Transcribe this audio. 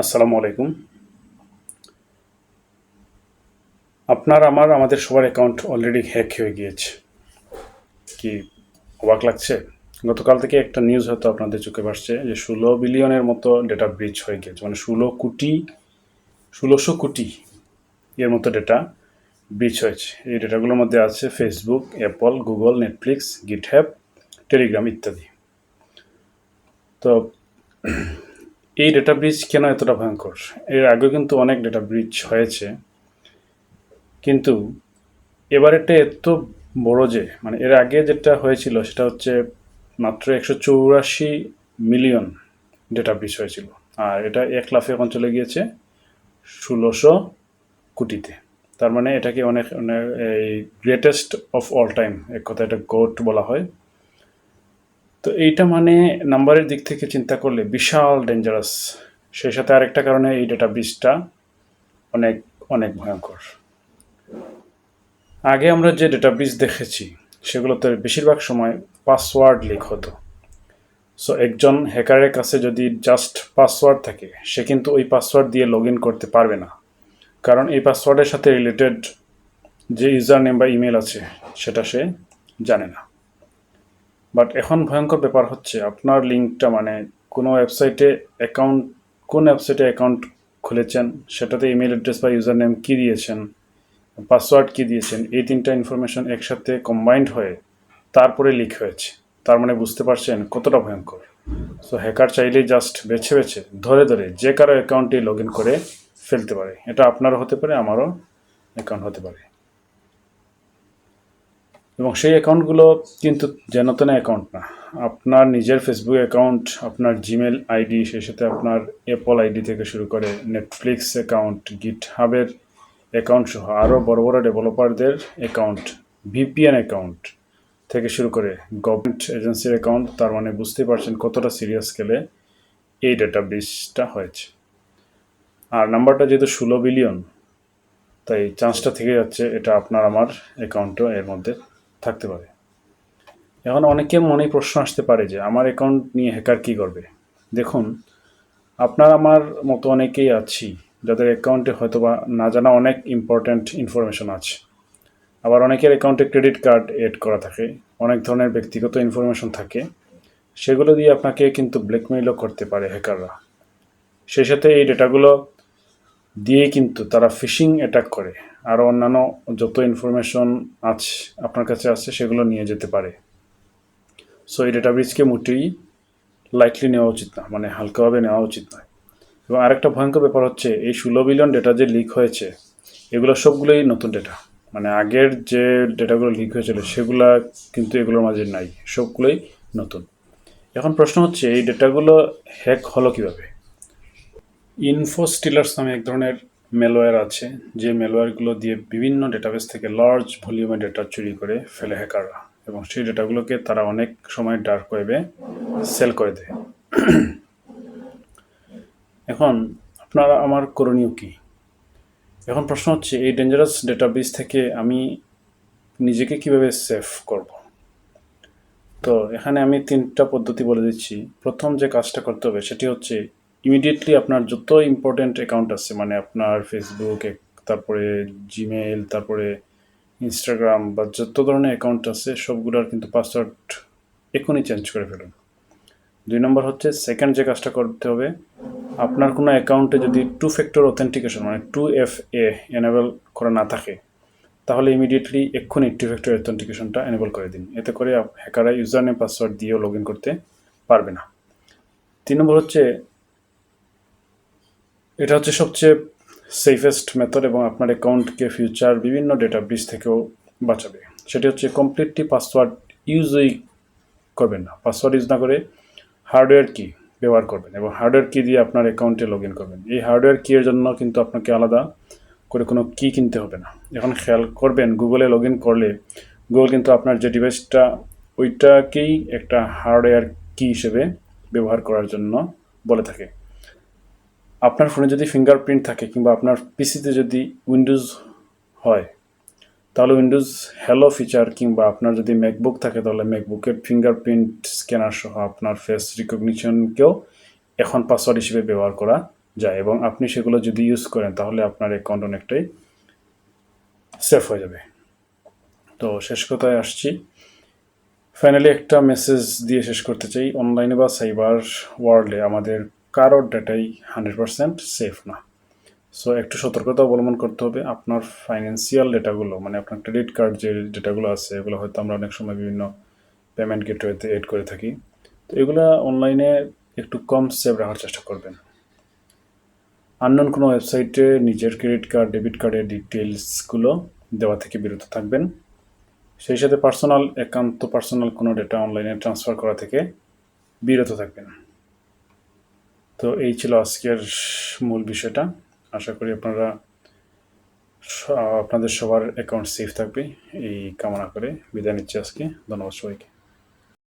আসসালামু আলাইকুম। আপনার, আমার, আমাদের সবার অ্যাকাউন্ট অলরেডি হ্যাক হয়ে গিয়েছে। কি অবাক লাগছে? গতকাল থেকে একটা নিউজ হয়তো আপনাদের চোখে ভাসছে যে ষোলো বিলিয়নের মতো ডেটা ব্রিচ হয়ে গিয়েছে। মানে ষোলো কোটি, ষোলোশো কোটি এর মতো ডেটা ব্রিচ হয়েছে। এই ডেটাগুলোর মধ্যে আছে Facebook Apple Google Netflix GitHub Telegram ইত্যাদি। তো এই ডেটা ব্রিজ কেন এতটা ভয়ঙ্কর? এর আগে কিন্তু অনেক ডেটা ব্রিজ হয়েছে। কিন্তু এবারেরটা এত বড় যে মানে এর আগে যেটা হয়েছিল সেটা হচ্ছে মাত্র একশো চৌরাশি মিলিয়ন ডেটা ব্রিজ হয়েছিল। আর এটা এক লাফে এখন চলে গিয়েছে ষোলোশো কোটিতে। তার মানে এটাকে অনেক অনেক এই গ্রেটেস্ট অফ অল টাইম এক কথা এটা গোট বলা হয়। তো এইটা মানে নাম্বারের দিক থেকে চিন্তা করলে বিশাল ডেঞ্জারাস সেই সাথে আরেকটা কারণে এই ডেটা ব্রিজটা অনেক অনেক ভয়ঙ্কর। আগে আমরা যে ডেটা ব্রিজ দেখেছি, সেগুলোতে বেশিরভাগ সময় পাসওয়ার্ড লিক হতো। সো একজন হ্যাকারের কাছে যদি জাস্ট পাসওয়ার্ড থাকে, সে কিন্তু ওই পাসওয়ার্ড দিয়ে লগ ইন করতে পারবে না। কারণ এই পাসওয়ার্ডের সাথে রিলেটেড যে ইউজার নেম বা ইমেল আছে, সেটা সে জানে না। বাট এখন ভয়ঙ্কর ব্যাপার হচ্ছে, আপনার লিঙ্কটা মানে কোনো ওয়েবসাইটে অ্যাকাউন্ট কোন ওয়েবসাইটে অ্যাকাউন্ট খুলেছেন? সেটাতে ইমেল অ্যাড্রেস বা ইউজার নেম কী দিয়েছেন? পাসওয়ার্ড কী দিয়েছেন? এই তিনটা ইনফরমেশন একসাথে কম্বাইন্ড হয়ে তারপরে লিক হয়েছে। তার মানে বুঝতে পারছেন কতটা ভয়ঙ্কর। সো হ্যাকার চাইলেই জাস্ট বেছে বেছে, ধরে ধরে যে কারও অ্যাকাউন্টে লগ ইন করে ফেলতে পারে। এটা আপনারও হতে পারে, আমারও অ্যাকাউন্ট হতে পারে। এবং সেই অ্যাকাউন্টগুলো কিন্তু যেন তেন অ্যাকাউন্ট না। আপনার নিজের ফেসবুক অ্যাকাউন্ট আপনার জিমেল আইডি সেই সাথে আপনার অ্যাপল আইডি থেকে শুরু করে নেটফ্লিক্স অ্যাকাউন্ট গিট হাবের অ্যাকাউন্ট সহ আরও বড় বড় ডেভেলপারদের অ্যাকাউন্ট ভিপিএন অ্যাকাউন্ট থেকে শুরু করে গভর্নমেন্ট এজেন্সির অ্যাকাউন্ট তার মানে বুঝতেই পারছেন কতটা সিরিয়াস স্কেলে এই ডেটা ব্রিজটা হয়েছে। আর নাম্বারটা যেহেতু ষোলো বিলিয়ন তাই চান্সটা থেকে যাচ্ছে, এটা আপনার আমার অ্যাকাউন্টও এর মধ্যে থাকতে পারে। এখন অনেকে মনেই প্রশ্ন আসতে পারে যে, আমার অ্যাকাউন্ট নিয়ে হ্যাকার কী করবে? দেখুন, আপনার আমার মতো অনেকেই আছি, যাদের অ্যাকাউন্টে হয়তো বা না জানা অনেক ইম্পর্ট্যান্ট ইনফরমেশন আছে। আবার অনেকের অ্যাকাউন্টে ক্রেডিট কার্ড এড করা থাকে, অনেক ধরনের ব্যক্তিগত ইনফরমেশন থাকে। সেগুলো দিয়ে আপনাকে কিন্তু ব্ল্যাকমেইলও করতে পারে হ্যাকাররা সেই সাথে এই ডেটাগুলো দিয়ে কিন্তু তারা ফিশিং অ্যাটাক করে। আরও অন্যান্য যত ইনফরমেশন আছে, আপনার কাছে আছে, সেগুলো নিয়ে যেতে পারে। সো এই ডেটাবেসকে মোটেই লাইটলি নেওয়া উচিত না মানে হালকাভাবে নেওয়া উচিত নয়। এবং আরেকটা ভয়ঙ্কর ব্যাপার হচ্ছে, এই ষোলো বিলিয়ন ডেটা যে লিক হয়েছে, এগুলো সবগুলোই নতুন ডেটা মানে আগের যে ডেটাগুলো লিক হয়েছিল, সেগুলো কিন্তু এগুলোর মাঝে নাই, সবগুলোই নতুন। এখন প্রশ্ন হচ্ছে, এই ডেটাগুলো হ্যাক হলো কীভাবে? ইনফো স্টিলার্স নামে এক ধরনের মেলওয়্যার আছে, যে মেলওয়্যারগুলো দিয়ে বিভিন্ন ডেটাবেস থেকে লার্জ ভলিউমে ডেটা চুরি করে ফেলে হ্যাকাররা এবং সেই ডেটাগুলোকে তারা অনেক সময় ডার্ক ওয়েবে সেল করে দেয়। এখন আপনারা আমার করণীয় কী? এখন প্রশ্ন হচ্ছে, এই ডেঞ্জারাস ডেটাবেস থেকে আমি নিজেকে কীভাবে সেভ করব? তো এখানে আমি তিনটা পদ্ধতি বলে দিচ্ছি। প্রথম যে কাজটা করতে হবে, সেটি হচ্ছে ইমিডিয়েটলি আপনার যত ইম্পর্টেন্ট অ্যাকাউন্ট আছে মানে আপনার ফেসবুক তারপরে জিমেল তারপরে ইনস্টাগ্রাম বা যত ধরনের অ্যাকাউন্ট আছে, সবগুলোর কিন্তু পাসওয়ার্ড এখনই চেঞ্জ করে ফেলুন। দুই নম্বর হচ্ছে সেকেন্ড যে কাজটা করতে হবে, আপনার কোনো অ্যাকাউন্টে যদি টু ফ্যাক্টর অথেন্টিকেশন মানে টু এফ এ এনেবল করা না থাকে, তাহলে ইমিডিয়েটলি এক্ষুনি টু ফ্যাক্টর অথেন্টিকেশনটা এনেবল করে দিন। এতে করে হ্যাকাররা ইউজার নেম পাসওয়ার্ড দিয়েও লগ ইন করতে পারবে না। তিন নম্বর হচ্ছে এটা হচ্ছে সবচেয়ে সেফেস্ট মেথড এবং আপনার অ্যাকাউন্টকে ফিউচার বিভিন্ন ডেটা ব্রিজ থেকেও বাঁচাবে। সেটি হচ্ছে কমপ্লিটলি পাসওয়ার্ড ইউজই করবেন না। পাসওয়ার্ড ইউজ না করে হার্ডওয়্যার কি ব্যবহার করবেন এবং হার্ডওয়্যার কি দিয়ে আপনার অ্যাকাউন্টে লগ ইন করবেন। এই হার্ডওয়্যার কি এর জন্য কিন্তু আপনাকে আলাদা করে কোনো কি কিনতে হবে না। এখন খেয়াল করবেন গুগলে লগ ইন করলে গুগল কিন্তু আপনার যে ডিভাইসটা ওইটাকেই একটা হার্ডওয়্যার কি হিসেবে ব্যবহার করার জন্য বলে থাকে। আপনার ফোনে যদি ফিঙ্গারপ্রিন্ট থাকে কিংবা আপনার পিসিতে যদি উইন্ডোজ হয়, তাহলে উইন্ডোজ হ্যালো ফিচার কিংবা আপনার যদি ম্যাকবুক থাকে, তাহলে ম্যাকবুকের ফিঙ্গারপ্রিন্ট স্ক্যানার সহ আপনার ফেস রিকগনিশনকেও এখন পাসওয়ার্ড হিসেবে ব্যবহার করা যায় এবং আপনি সেগুলো যদি ইউজ করেন, তাহলে আপনার অ্যাকাউন্ট অনেকটাই সেফ হয়ে যাবে। তো শেষ কথায় আসছি। ফাইনালি একটা মেসেজ দিয়ে শেষ করতে চাই। অনলাইনে বা সাইবার ওয়ার্ল্ডে আমাদের কারোর ডেটাই হান্ড্রেড পার্সেন্ট সেফ না। সো একটু সতর্কতা অবলম্বন করতে হবে আপনার ফাইন্যান্সিয়াল ডেটাগুলো মানে আপনার ক্রেডিট কার্ড যে ডেটাগুলো আছে, এগুলো হয়তো আমরা অনেক সময় বিভিন্ন পেমেন্ট গেটওয়েতে এড করে থাকি। তো এগুলো অনলাইনে একটু কম সেভ রাখার চেষ্টা করবেন। আননোন কোনো ওয়েবসাইটে নিজের ক্রেডিট কার্ড ডেবিট কার্ডের ডিটেলসগুলো দেওয়া থেকে বিরত থাকবেন। সেই সাথে পার্সোনাল একান্ত পার্সোনাল কোনো ডেটা অনলাইনে ট্রান্সফার করা থেকে বিরত থাকবেন। তো এই ছিল আজকের মূল বিষয়টা। আশা করি আপনারা আপনাদের সবার অ্যাকাউন্ট সেফ থাকবে। এই কামনা করে বিদায় নিচ্ছি আজকে। ধন্যবাদ সবাইকে।